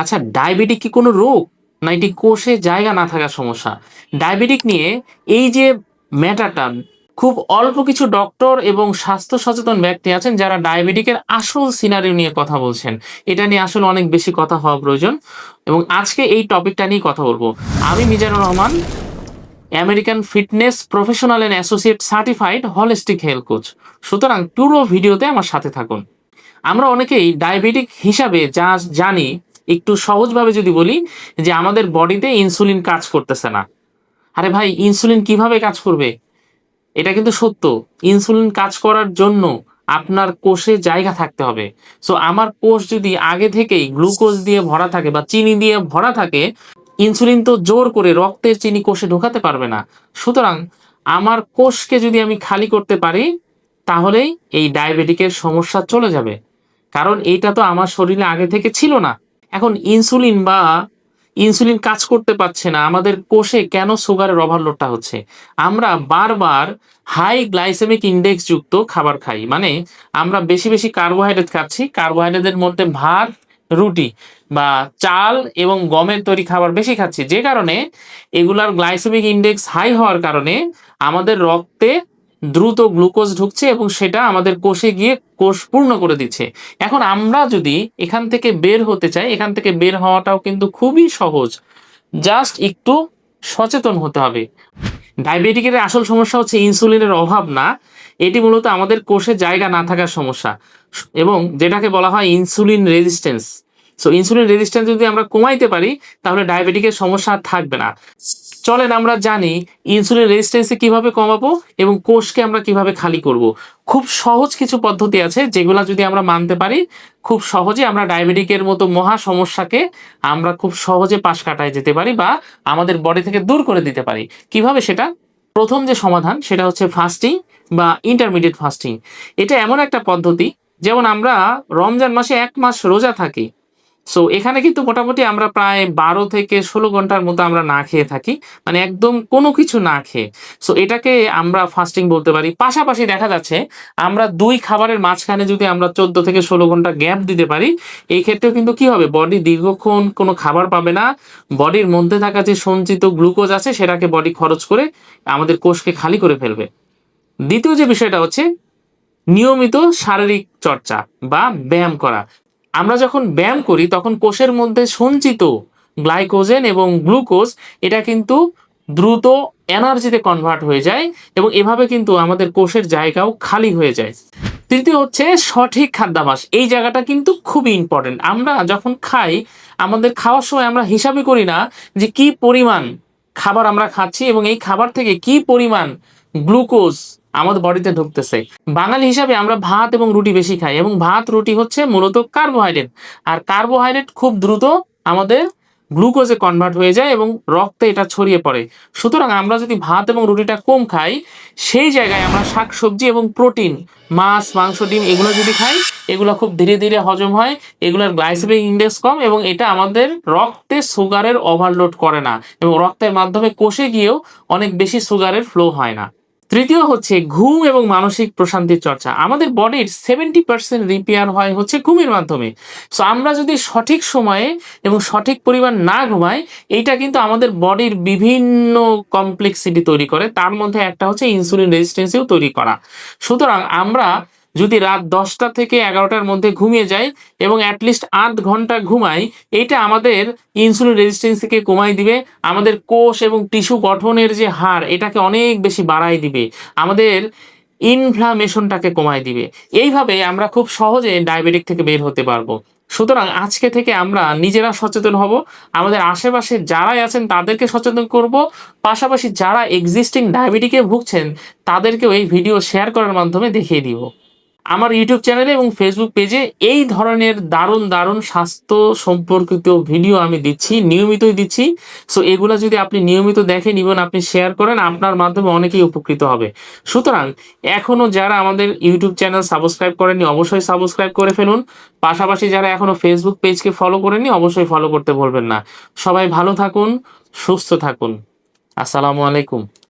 আচ্ছা ডায়াবেটিক কি কোনো রোগ? না এটি কোষে জায়গা না থাকার সমস্যা? ডায়াবেটিক নিয়ে এই যে ম্যাটারটা, খুব অল্প কিছু ডক্টর এবং স্বাস্থ্য সচেতন ব্যক্তি আছেন যারা ডায়াবেটিকের আসল সিনারিও নিয়ে কথা বলছেন। এটা নিয়ে আসলে অনেক বেশি কথা হওয়া প্রয়োজন এবং আজকে এই টপিকটা নিয়ে কথা বলব। আমি Mizanur Rahman, American fitness professional and associate certified holistic health coach. সুতরাং পুরো ভিডিওতে আমার সাথে থাকুন। আমরা অনেকেই ডায়াবেটিক হিসাবে যা জানি একটু সহজভাবে যদি বলি যে আমাদের বডিতে ইনসুলিন কাজ করতেছে না। আরে ভাই, ইনসুলিন কীভাবে কাজ করবে? এটা কিন্তু সত্য। ইনসুলিন কাজ করার জন্য আপনার কোষে জায়গা থাকতে হবে। সো আমার কোষ যদি আগে থেকেই গ্লুকোজ দিয়ে ভরা থাকে বা চিনি দিয়ে ভরা থাকে, ইনসুলিন তো জোর করে রক্তের চিনি কোষে ঢোকাতে পারবে না। সুতরাং আমার কোষকে যদি আমি খালি করতে পারি, তাহলেই এই ডায়াবেটিকের সমস্যা চলে যাবে। কারণ এইটা তো আমার শরীরে আগে থেকে ছিল না। এখন ইনসুলিন বা ইনসুলিন কাজ করতে পারছে না, আমাদের কোষে কেন সুগারের ওভারলোডটা হচ্ছে? আমরা বারবার হাই গ্লাইসেমিক ইন্ডেক্স যুক্ত খাবার খাই মানে আমরা বেশি বেশি কার্বোহাইড্রেট খাচ্ছি কার্বোহাইড্রেটের মধ্যে ভাত, রুটি বা চাল এবং গমের তৈরি খাবার বেশি খাচ্ছি। যে কারণে এগুলার গ্লাইসেমিক ইন্ডেক্স হাই হওয়ার কারণে আমাদের রক্তে দ্রুত গ্লুকোজ ঢুকছে এবং সেটা আমাদের কোষে গিয়ে কোষ পূর্ণ করে দিচ্ছে। এখন আমরা যদি এখান থেকে বের হতে চাই, এখান থেকে বের হওয়াটাও কিন্তু খুবই সহজ। জাস্ট একটু সচেতন হতে হবে। ডায়াবেটিকের আসল সমস্যা হচ্ছে ইনসুলিনের অভাব না। এটি মূলত আমাদের কোষে জায়গা না থাকার সমস্যা। এবং যেটাকে বলা হয় insulin resistance. So insulin resistance যদি আমরা কমাইতে পারি, তাহলে ডায়াবেটিকের সমস্যা থাকবে না। চলেন আমরা জানি ইনসুলিন রেজিস্ট্যান্সে কীভাবে কমাবো এবং কোষকে আমরা কীভাবে খালি করব। খুব সহজ কিছু পদ্ধতি আছে যেগুলো যদি আমরা মানতে পারি, খুব সহজে আমরা ডায়াবেটিকের মতো মহা সমস্যাকে আমরা খুব সহজে পাশ কাটায় যেতে পারি বা আমাদের বডি থেকে দূর করে দিতে পারি। কীভাবে সেটা? প্রথম যে সমাধান সেটা হচ্ছে ফাস্টিং বা ইন্টারমিডিয়েট ফাস্টিং এটা এমন একটা পদ্ধতি, যেমন আমরা রমজান মাসে এক মাস রোজা থাকি সো এখানে কিন্তু মোটামুটি আমরা প্রায় বারো থেকে ষোলো ঘণ্টার মতো আমরা না খেয়ে থাকি। মানে একদম কোনো কিছু না খেয়ে। সো এটাকে আমরা ফাস্টিং বলতে পারি। পাশাপাশি দেখা যাচ্ছে, আমরা দুই খাবারের মাঝখানে যদি আমরা চোদ্দ থেকে ষোলো ঘণ্টা গ্যাপ দিতে পারি, এই ক্ষেত্রেও কিন্তু কি হবে? বডি দীর্ঘক্ষণ কোনো খাবার পাবে না। বডির মধ্যে থাকা যে সঞ্চিত গ্লুকোজ আছে, সেটাকে বডি খরচ করে আমাদের কোষকে খালি করে ফেলবে। দ্বিতীয় যে বিষয়টা হচ্ছে, নিয়মিত শারীরিক চর্চা বা ব্যায়াম করা। আমরা যখন ব্যায়াম করি, তখন কোষের মধ্যে সঞ্চিত গ্লাইকোজেন এবং গ্লুকোজ, এটা কিন্তু দ্রুত এনার্জিতে কনভার্ট হয়ে যায় এবং এভাবে কিন্তু আমাদের কোষের জায়গাও খালি হয়ে যায়। তৃতীয় হচ্ছে সঠিক খাদ্যাভাস। এই জায়গাটা কিন্তু খুবই ইম্পর্টেন্ট আমরা যখন খাই, আমাদের খাওয়ার সময় আমরা হিসাবে করি না যে কি পরিমাণ খাবার আমরা খাচ্ছি এবং এই খাবার থেকে কি পরিমাণ গ্লুকোজ আমাদের বডিতে ঢুকতেছে। বাঙালি হিসাবে আমরা ভাত এবং রুটি বেশি খাই এবং ভাত, রুটি হচ্ছে মূলত কার্বোহাইড্রেট। আর কার্বোহাইড্রেট খুব দ্রুত আমাদের গ্লুকোজে কনভার্ট হয়ে যায় এবং রক্তে এটা ছড়িয়ে পড়ে। সুতরাং আমরা যদি ভাত এবং রুটিটা কম খাই, সেই জায়গায় আমরা শাকসবজি এবং প্রোটিন, মাছ, মাংস, ডিম এগুলো যদি খাই এগুলো খুব ধীরে ধীরে হজম হয়, এগুলোর গ্লাইসেমিক ইন্ডেক্স কম এবং এটা আমাদের রক্তে সুগারের ওভারলোড করে না এবং রক্তের মাধ্যমে কোষে গিয়েও অনেক বেশি সুগারের ফ্লো হয় না। তৃতীয় হচ্ছে ঘুম এবং মানসিক প্রশান্তির চর্চা। আমাদের বডির সেভেন্টি পার্সেন্ট রিপেয়ার হয় হচ্ছে ঘুমের মাধ্যমে। সো আমরা যদি সঠিক সময়ে এবং সঠিক পরিমাণ না ঘুমাই, এইটা কিন্তু আমাদের বডির বিভিন্ন কমপ্লেক্সিটি তৈরি করে। তার মধ্যে একটা হচ্ছে ইনসুলিন রেজিস্ট্যান্সিও তৈরি করা। সুতরাং আমরা যদি রাত দশটা থেকে এগারোটার মধ্যে ঘুমিয়ে যাই এবং অ্যাটলিস্ট আধ ঘণ্টা ঘুমাই এটা আমাদের ইনসুলিন রেজিস্ট্যান্সকে কমাই দিবে, আমাদের কোষ এবং টিস্যু গঠনের যে হার, এটাকে অনেক বেশি বাড়াই দিবে, আমাদের ইনফ্লামেশনটাকে কমাই দিবে। এইভাবে আমরা খুব সহজে ডায়াবেটিক থেকে বের হতে পারব। সুতরাং আজকে থেকে আমরা নিজেরা সচেতন হব, আমাদের আশেপাশে যারাই আছেন তাদেরকে সচেতন করব, পাশাপাশি যারা এক্সিস্টিং ডায়াবেটিকে ভুগছেন তাদেরকেও এই ভিডিও শেয়ার করার মাধ্যমে দেখিয়ে দিব। আমার ইউটিউব চ্যানেলে এবং ফেসবুক পেজে এই ধরনের দারুণ দারুণ স্বাস্থ্য সম্পর্কিত ভিডিও আমি দিচ্ছি, নিয়মিতই দিচ্ছি। সো এগুলো যদি আপনি নিয়মিত দেখেন এবং আপনি শেয়ার করেন, আপনার মাধ্যমে অনেকেই উপকৃত হবে। সুতরাং এখনও যারা আমাদের ইউটিউব চ্যানেল সাবস্ক্রাইব করেননি, অবশ্যই সাবস্ক্রাইব করে ফেলুন। পাশাপাশি যারা এখনও ফেসবুক পেজকে ফলো করেননি, অবশ্যই ফলো করতে বলবেন না। সবাই ভালো থাকুন, সুস্থ থাকুন। আসসালামু আলাইকুম।